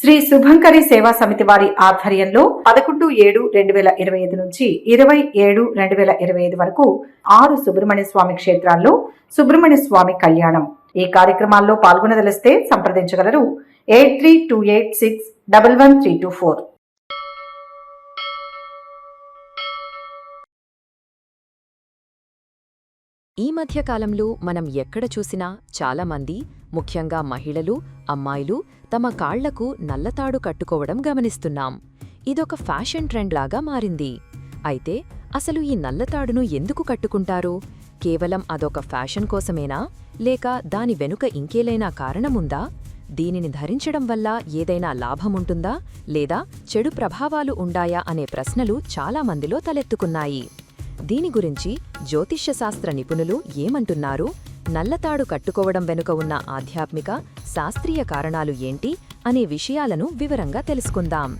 శ్రీ శుభంకరి సేవా సమితి వారి ఆధ్వర్యంలో పదకొండు ఏడు రెండు వేల ఇరవై ఐదు నుంచి ఇరవై ఏడు రెండు వేల ఇరవై ఐదు వరకు ఆరు సుబ్రహ్మణ్య స్వామి క్షేత్రాల్లో సుబ్రహ్మణ్య స్వామి కళ్యాణం. ఈ కార్యక్రమాల్లో పాల్గొనదలిస్తే సంప్రదించగలరు. Eight three two eight six double one three two four. ఈ మధ్య కాలంలో మనం ఎక్కడ చూసినా చాలామంది ముఖ్యంగా మహిళలు అమ్మాయిలు తమ కాళ్ళకు నల్లతాడు కట్టుకోవడం గమనిస్తున్నాం. ఇదొక ఫ్యాషన్ ట్రెండ్ లాగా మారింది. అయితే అసలు ఈ నల్లతాడును ఎందుకు కట్టుకుంటారు? కేవలం అదొక ఫ్యాషన్ కోసమేనా? లేక దాని వెనుక ఇంకేలైనా కారణముందా? దీనిని ధరించడం వల్ల ఏదైనా లాభముంటుందా? లేదా చెడు ప్రభావాలు ఉండాయా అనే ప్రశ్నలు చాలామందిలో తలెత్తుకున్నాయి. దీని గురించి జ్యోతిష్యశాస్త్ర నిపుణులు ఏమంటున్నారు? నల్లతాడు కట్టుకోవడం వెనుక ఉన్న ఆధ్యాత్మిక శాస్త్రీయ కారణాలు ఏంటి అనే విషయాలను వివరంగా తెలుసుకుందాం.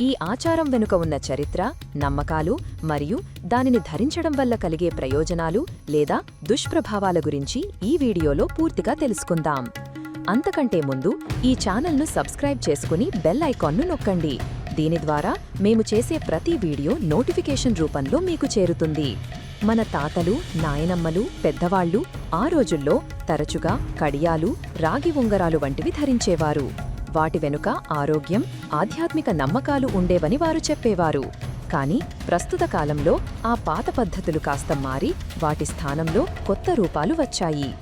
ఈ ఆచారం వెనుక ఉన్న చరిత్ర నమ్మకాలు మరియు దానిని ధరించడం వల్ల కలిగే ప్రయోజనాలు లేదా దుష్ప్రభావాల గురించి ఈ వీడియోలో పూర్తిగా తెలుసుకుందాం. అంతకంటే ముందు ఈ ఛానల్ను సబ్స్క్రైబ్ చేసుకుని బెల్ ఐకాన్ను నొక్కండి. దీని ద్వారా మేము చేసే ప్రతి వీడియో నోటిఫికేషన్ రూపంలో మీకు చేరుతుంది. మన తాతలు నాయనమ్మలు పెద్దవాళ్ళు ఆ రోజుల్లో తరచుగా కడియాలు రాగి ఉంగరాలు వంటివి ధరించేవారు. వాటి వెనుక ఆరోగ్యం ఆధ్యాత్మిక నమ్మకాలు ఉండేవని వారు చెప్పేవారు. కానీ ప్రస్తుత కాలంలో ఆ పాత పద్ధతులు కాస్త మారి వాటి స్థానంలో కొత్త రూపాలు వచ్చాయి.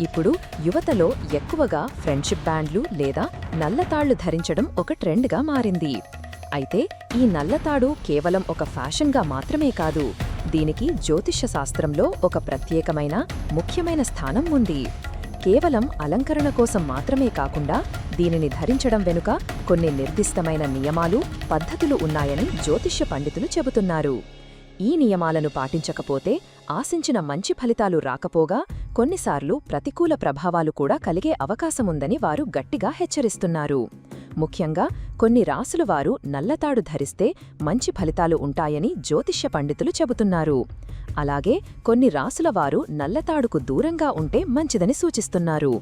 ఇప్పుడు యువతలో ఎక్కువగా ఫ్రెండ్షిప్ బ్యాండ్లు లేదా నల్లతాళ్ళు ధరించడం ఒక ట్రెండ్గా మారింది. అయితే ఈ నల్లతాడు కేవలం ఒక ఫ్యాషన్గా మాత్రమే కాదు దీనికి జ్యోతిష్య శాస్త్రంలో ఒక ప్రత్యేకమైన ముఖ్యమైన స్థానం ఉంది. కేవలం అలంకరణ కోసం మాత్రమే కాకుండా దీనిని ధరించడం వెనుక కొన్ని నిర్దిష్టమైన నియమాలు పద్ధతులు ఉన్నాయని జ్యోతిష్య పండితులు చెబుతున్నారు. ఈ నియమాలను పాటించకపోతే ఆశించిన మంచి ఫలితాలు రాకపోగా కొన్నిసార్లు ప్రతికూల ప్రభావాలు కూడా కలిగే అవకాశముందని వారు గట్టిగా హెచ్చరిస్తున్నారు. ముఖ్యంగా కొన్ని రాసుల వారు నల్లతాడు ధరిస్తే మంచి ఫలితాలు ఉంటాయని జ్యోతిష్య పండితులు చెబుతున్నారు. అలాగే కొన్ని రాసుల వారు నల్లతాడుకు దూరంగా ఉంటే మంచిదని సూచిస్తున్నారు.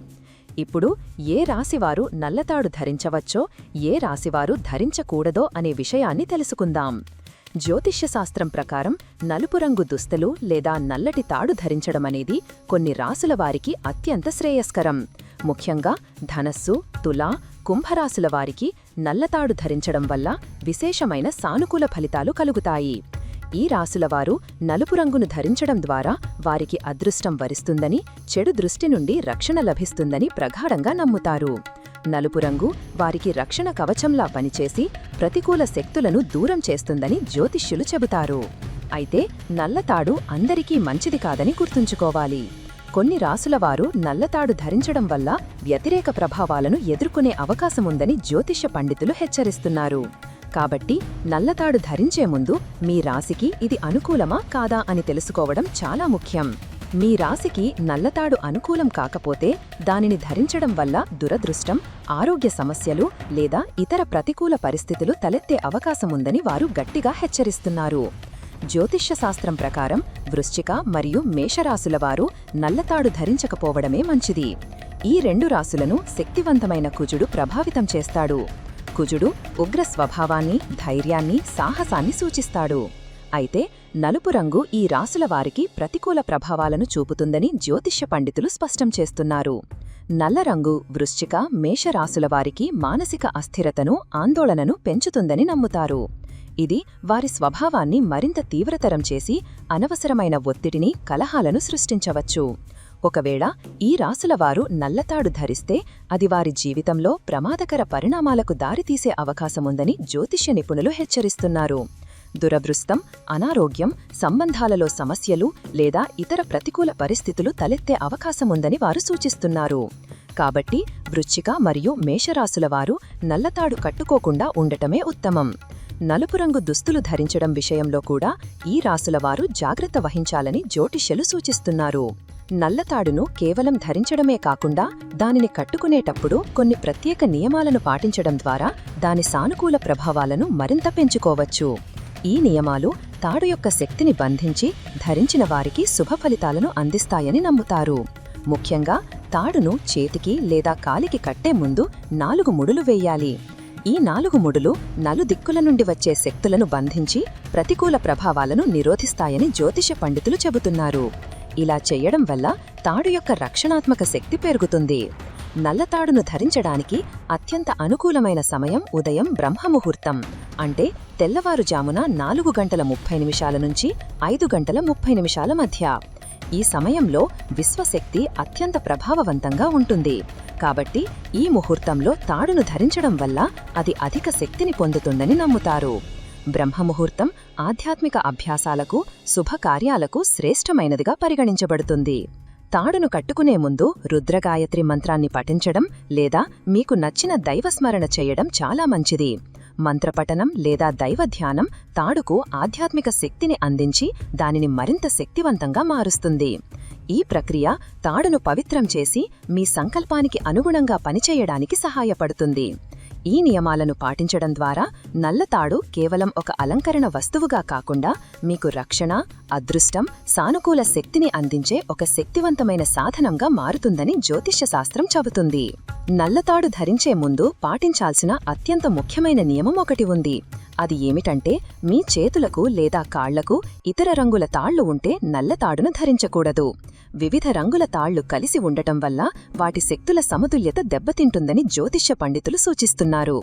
ఇప్పుడు ఏ రాశివారు నల్లతాడు ధరించవచ్చో ఏ రాశివారు ధరించకూడదో అనే విషయాన్ని తెలుసుకుందాం. జ్యోతిష్యశాస్త్రం ప్రకారం నలుపు రంగు దుస్తులు లేదా నల్లటి తాడు ధరించడమనేది కొన్ని రాసుల వారికి అత్యంత శ్రేయస్కరం. ముఖ్యంగా ధనస్సు తులా కుంభరాశుల వారికి నల్లతాడు ధరించడం వల్ల విశేషమైన సానుకూల ఫలితాలు కలుగుతాయి. ఈ రాశులవారు నలుపు రంగును ధరించడం ద్వారా వారికి అదృష్టం వరిస్తుందని చెడు దృష్టి నుండి రక్షణ లభిస్తుందని ప్రగాఢంగా నమ్ముతారు. నలుపు రంగు వారికి రక్షణ కవచంలా పనిచేసి ప్రతికూల శక్తులను దూరం చేస్తుందని జ్యోతిష్యులు చెబుతారు. అయితే నల్లతాడు అందరికీ మంచిది కాదని గుర్తుంచుకోవాలి. కొన్ని రాసులవారు నల్లతాడు ధరించడం వల్ల వ్యతిరేక ప్రభావాలను ఎదుర్కొనే అవకాశముందని జ్యోతిష్య పండితులు హెచ్చరిస్తున్నారు. కాబట్టి నల్లతాడు ధరించే ముందు మీ రాశికి ఇది అనుకూలమా కాదా అని తెలుసుకోవడం చాలా ముఖ్యం. మీ రాశికి నల్లతాడు అనుకూలం కాకపోతే దానిని ధరించడం వల్ల దురదృష్టం ఆరోగ్య సమస్యలు లేదా ఇతర ప్రతికూల పరిస్థితులు తలెత్తే అవకాశముందని వారు గట్టిగా హెచ్చరిస్తున్నారు. జ్యోతిష్య శాస్త్రం ప్రకారం వృశ్చిక మరియు మేషరాశుల వారు నల్లతాడు ధరించకపోవడమే మంచిది. ఈ రెండు రాశులను శక్తివంతమైన కుజుడు ప్రభావితం చేస్తాడు. కుజుడు ఉగ్ర స్వభావాన్ని ధైర్యాన్ని సాహసాన్ని సూచిస్తాడు. అయితే నలుపు రంగు ఈ రాసుల వారికి ప్రతికూల ప్రభావాలను చూపుతుందని జ్యోతిష్య పండితులు స్పష్టం చేస్తున్నారు. నల్ల రంగు వృశ్చిక మేషరాసుల వారికి మానసిక అస్థిరతను ఆందోళనను పెంచుతుందని నమ్ముతారు. ఇది వారి స్వభావాన్ని మరింత తీవ్రతరం చేసి అనవసరమైన ఒత్తిడిని కలహాలను సృష్టించవచ్చు. ఒకవేళ ఈ రాసులవారు నల్లతాడు ధరిస్తే అది వారి జీవితంలో ప్రమాదకర పరిణామాలకు దారితీసే అవకాశముందని జ్యోతిష్య నిపుణులు హెచ్చరిస్తున్నారు. దురదృష్టం అనారోగ్యం సంబంధాలలో సమస్యలు లేదా ఇతర ప్రతికూల పరిస్థితులు తలెత్తే అవకాశముందని వారు సూచిస్తున్నారు. కాబట్టి వృచ్చిక మరియు మేషరాశుల వారు నల్లతాడు కట్టుకోకుండా ఉండటమే ఉత్తమం. నలుపు రంగు దుస్తులు ధరించడం విషయంలో కూడా ఈ రాసులవారు జాగ్రత్త వహించాలని జ్యోతిష్యులు సూచిస్తున్నారు. నల్లతాడును కేవలం ధరించడమే కాకుండా దానిని కట్టుకునేటప్పుడు కొన్ని ప్రత్యేక నియమాలను పాటించడం ద్వారా దాని సానుకూల ప్రభావాలను మరింత పెంచుకోవచ్చు. ఈ నియమాలు తాడు యొక్క శక్తిని బంధించి ధరించిన వారికి శుభ ఫలితాలను అందిస్తాయని నమ్ముతారు. ముఖ్యంగా తాడును చేతికి లేదా కాలికి కట్టే ముందు నాలుగు ముడులు వేయాలి. ఈ నాలుగు ముడులు నలుదిక్కుల నుండి వచ్చే శక్తులను బంధించి ప్రతికూల ప్రభావాలను నిరోధిస్తాయని జ్యోతిష పండితులు చెబుతున్నారు. ఇలా చేయడం వల్ల తాడు యొక్క రక్షణాత్మక శక్తి పెరుగుతుంది. నల్లతాడును ధరించడానికి అత్యంత అనుకూలమైన సమయం ఉదయం బ్రహ్మముహూర్తం అంటే తెల్లవారుజామున నాలుగు గంటల ముప్పై నిమిషాల నుంచి ఐదు గంటల ముప్పై నిమిషాల మధ్య. ఈ సమయంలో విశ్వశక్తి అత్యంత ప్రభావవంతంగా ఉంటుంది. కాబట్టి ఈ ముహూర్తంలో తాడును ధరించడం వల్ల అది అధిక శక్తిని పొందుతుందని నమ్ముతారు. బ్రహ్మముహూర్తం ఆధ్యాత్మిక అభ్యాసాలకు శుభకార్యాలకు శ్రేష్టమైనదిగా పరిగణించబడుతుంది. తాడును కట్టుకునే ముందు రుద్రగాయత్రి మంత్రాన్ని పఠించడం లేదా మీకు నచ్చిన దైవస్మరణ చేయడం చాలా మంచిది. మంత్రపఠనం లేదా దైవ ధ్యానం తాడుకు ఆధ్యాత్మిక శక్తిని అందించి దానిని మరింత శక్తివంతంగా మారుస్తుంది. ఈ ప్రక్రియ తాడును పవిత్రం చేసి మీ సంకల్పానికి అనుగుణంగా పనిచేయడానికి సహాయపడుతుంది. ఈ నియమాలను పాటించడం ద్వారా నల్లతాడు కేవలం ఒక అలంకరణ వస్తువుగా కాకుండా మీకు రక్షణ అదృష్టం సానుకూల శక్తిని అందించే ఒక శక్తివంతమైన సాధనంగా మారుతుందని జ్యోతిష్యశాస్త్రం చెబుతుంది. నల్లతాడు ధరించే ముందు పాటించాల్సిన అత్యంత ముఖ్యమైన నియమం ఒకటి ఉంది. అది ఏమిటంటే మీ చేతులకు లేదా కాళ్ళకు ఇతర రంగుల తాళ్ళు ఉంటే నల్లతాడును ధరించకూడదు. వివిధ రంగుల తాళ్ళు కలిసి ఉండటం వల్ల వాటి శక్తుల సమతుల్యత దెబ్బతింటుందని జ్యోతిష్య పండితులు సూచిస్తున్నారు.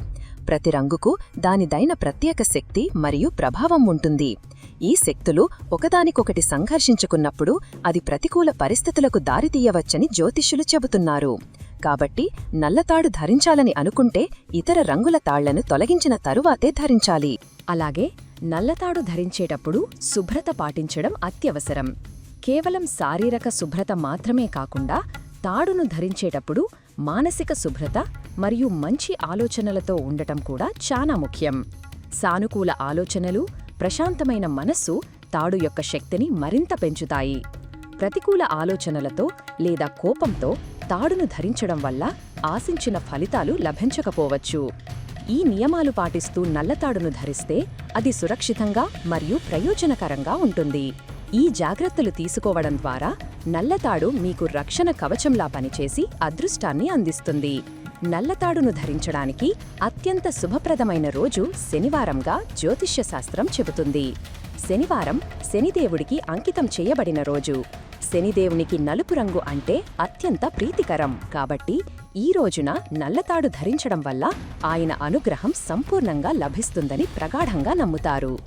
ప్రతి రంగుకు దానిదైన ప్రత్యేక శక్తి మరియు ప్రభావం ఉంటుంది. ఈ శక్తులు ఒకదానికొకటి సంఘర్షించుకున్నప్పుడు అది ప్రతికూల పరిస్థితులకు దారితీయవచ్చని జ్యోతిష్యులు చెబుతున్నారు. కాబట్టి నల్లతాడు ధరించాలని అనుకుంటే ఇతర రంగుల తాళ్ళను తొలగించిన తరువాతే ధరించాలి. అలాగే నల్లతాడు ధరించేటప్పుడు శుభ్రత పాటించడం అత్యవసరం. కేవలం శారీరక శుభ్రత మాత్రమే కాకుండా తాడును ధరించేటప్పుడు మానసిక శుభ్రత మరియు మంచి ఆలోచనలతో ఉండటం కూడా చాలా ముఖ్యం. సానుకూల ఆలోచనలు ప్రశాంతమైన మనస్సు తాడు యొక్క శక్తిని మరింత పెంచుతాయి. ప్రతికూల ఆలోచనలతో లేదా కోపంతో తాడును ధరించడం వల్ల ఆశించిన ఫలితాలు లభించకపోవచ్చు. ఈ నియమాలు పాటిస్తూ నల్లతాడును ధరిస్తే అది సురక్షితంగా మరియు ప్రయోజనకరంగా ఉంటుంది. ఈ జాగ్రత్తలు తీసుకోవడం ద్వారా నల్లతాడు మీకు రక్షణ కవచంలా పనిచేసి అదృష్టాన్ని అందిస్తుంది. నల్లతాడును ధరించడానికి అత్యంత శుభప్రదమైన రోజు శనివారంగా జ్యోతిష్య శాస్త్రం చెబుతుంది. శనివారం శనిదేవుడికి అంకితం చేయబడిన రోజు. శనిదేవునికి నలుపు రంగు అంటే అత్యంత ప్రీతికరం. కాబట్టి ఈ రోజున నల్లతాడు ధరించడం వల్ల ఆయన అనుగ్రహం సంపూర్ణంగా లభిస్తుందని ప్రగాఢంగా నమ్ముతారు.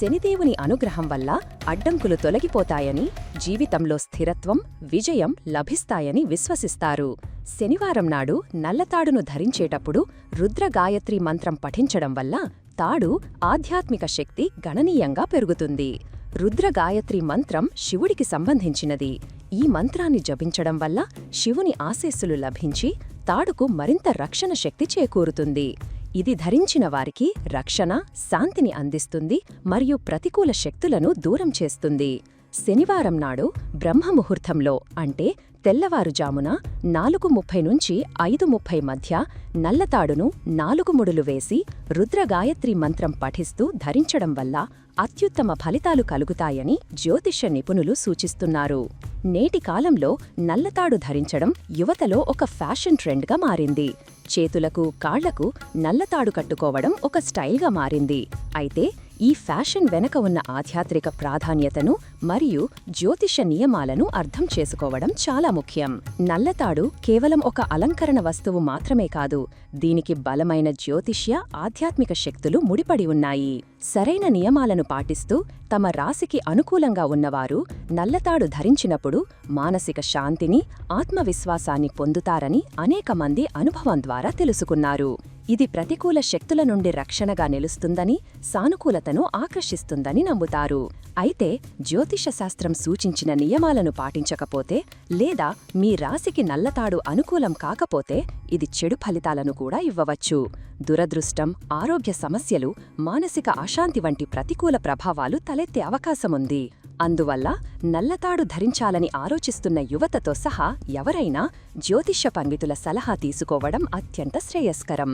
శనిదేవుని అనుగ్రహం వల్ల అడ్డంకులు తొలగిపోతాయని జీవితంలో స్థిరత్వం విజయం లభిస్తాయని విశ్వసిస్తారు. శనివారం నాడు నల్లతాడును ధరించేటప్పుడు రుద్రగాయత్రి మంత్రం పఠించడం వల్ల తాడు ఆధ్యాత్మిక శక్తి గణనీయంగా పెరుగుతుంది. రుద్రగాయత్రి మంత్రం శివుడికి సంబంధించినది. ఈ మంత్రాన్ని జపించడం వల్ల శివుని ఆశీస్సులు లభించి తాడుకు మరింత రక్షణ శక్తి చేకూరుతుంది. ఇది ధరించిన వారికి రక్షణ శాంతిని అందిస్తుంది మరియు ప్రతికూల శక్తులను దూరం చేస్తుంది. శనివారం నాడు బ్రహ్మముహూర్తంలో అంటే తెల్లవారుజామున నాలుగు ముప్పై నుంచి ఐదు ముప్పై మధ్య నల్లతాడును నాలుగు ముడులు వేసి రుద్రగాయత్రి మంత్రం పఠిస్తూ ధరించడం వల్ల అత్యుత్తమ ఫలితాలు కలుగుతాయని జ్యోతిష నిపుణులు సూచిస్తున్నారు. నేటి కాలంలో నల్లతాడు ధరించడం యువతలో ఒక ఫ్యాషన్ ట్రెండ్గా మారింది. చేతులకు కాళ్ళకు నల్లతాడు కట్టుకోవడం ఒక స్టైల్గా మారింది. అయితే ఈ ఫ్యాషన్ వెనక ఉన్న ఆధ్యాత్మిక ప్రాధాన్యతను మరియు జ్యోతిష నియమాలను అర్థం చేసుకోవడం చాలా ముఖ్యం. నల్లతాడు కేవలం ఒక అలంకరణ వస్తువు మాత్రమే కాదు దీనికి బలమైన జ్యోతిష్య ఆధ్యాత్మిక శక్తులు ముడిపడి ఉన్నాయి. సరైన నియమాలను పాటిస్తూ తమ రాశికి అనుకూలంగా ఉన్నవారు నల్లతాడు ధరించినప్పుడు మానసిక శాంతిని ఆత్మవిశ్వాసాన్ని పొందుతారని అనేక మంది అనుభవం ద్వారా తెలుసుకున్నారు. ఇది ప్రతికూల శక్తుల నుండి రక్షణగా నిలుస్తుందని సానుకూలతను ఆకర్షిస్తుందని నమ్ముతారు. అయితే జ్యోతి శాస్త్రం సూచించిన నియమాలను పాటించకపోతే లేదా మీ రాశికి నల్లతాడు అనుకూలం కాకపోతే ఇది చెడు ఫలితాలను కూడా ఇవ్వవచ్చు. దురదృష్టం ఆరోగ్య సమస్యలు మానసిక అశాంతి వంటి ప్రతికూల ప్రభావాలు తలెత్తే అవకాశముంది. అందువల్ల నల్లతాడు ధరించాలని ఆలోచిస్తున్న యువతతో సహా ఎవరైనా జ్యోతిష్య పండితుల సలహా తీసుకోవడం అత్యంత శ్రేయస్కరం.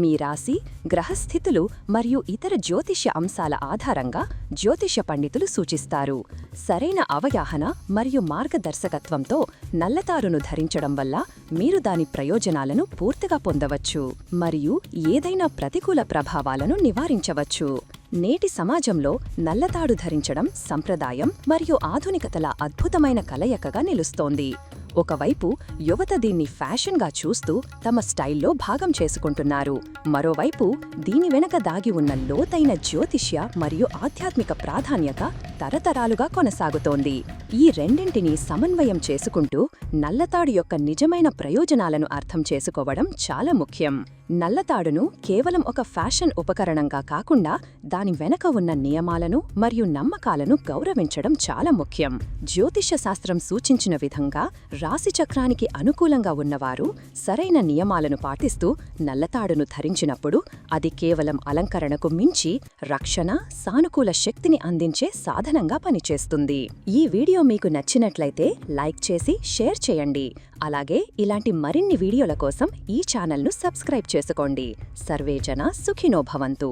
మీ రాశి గ్రహస్థితులు మరియు ఇతర జ్యోతిష్య అంశాల ఆధారంగా జ్యోతిష్య పండితులు సూచిస్తారు. సరైన అవగాహన మరియు మార్గదర్శకత్వంతో నల్లతారును ధరించడం వల్ల మీరు దాని ప్రయోజనాలను పూర్తిగా పొందవచ్చు మరియు ఏదైనా ప్రతికూల ప్రభావాలను నివారించవచ్చు. నేటి సమాజంలో నల్లతాడు ధరించడం సంప్రదాయం మరియు ఆధునికతల అద్భుతమైన కలయికగా నిలుస్తోంది. ఒకవైపు యువత దీన్ని ఫ్యాషన్గా చూస్తూ తమ స్టైల్లో భాగం చేసుకుంటున్నారు. మరోవైపు దీని వెనక దాగి ఉన్న లోతైన జ్యోతిష్య మరియు ఆధ్యాత్మిక ప్రాధాన్యత తరతరాలుగా కొనసాగుతోంది. ఈ రెండింటినీ సమన్వయం చేసుకుంటూ నల్లతాడు యొక్క నిజమైన ప్రయోజనాలను అర్థం చేసుకోవడం చాలా ముఖ్యం. నల్లతాడును కేవలం ఒక ఫ్యాషన్ ఉపకరణంగా కాకుండా దాని వెనక ఉన్న నియమాలను మరియు నమ్మకాలను గౌరవించడం చాలా ముఖ్యం. జ్యోతిష శాస్త్రం సూచించిన విధంగా రాశిచక్రానికి అనుకూలంగా ఉన్నవారు సరైన నియమాలను పాటిస్తూ నల్లతాడును ధరించినప్పుడు అది కేవలం అలంకరణకు మించి రక్షణ సానుకూల శక్తిని అందించే సాధనంగా పనిచేస్తుంది. ఈ వీడియో మీకు నచ్చినట్లయితే లైక్ చేసి షేర్ చేయండి. అలాగే ఇలాంటి మరిన్ని వీడియోల కోసం ఈ ఛానల్ను సబ్స్క్రైబ్ చేసుకోండి. చేసుకోండి. సర్వేజన సుఖినోభవంతు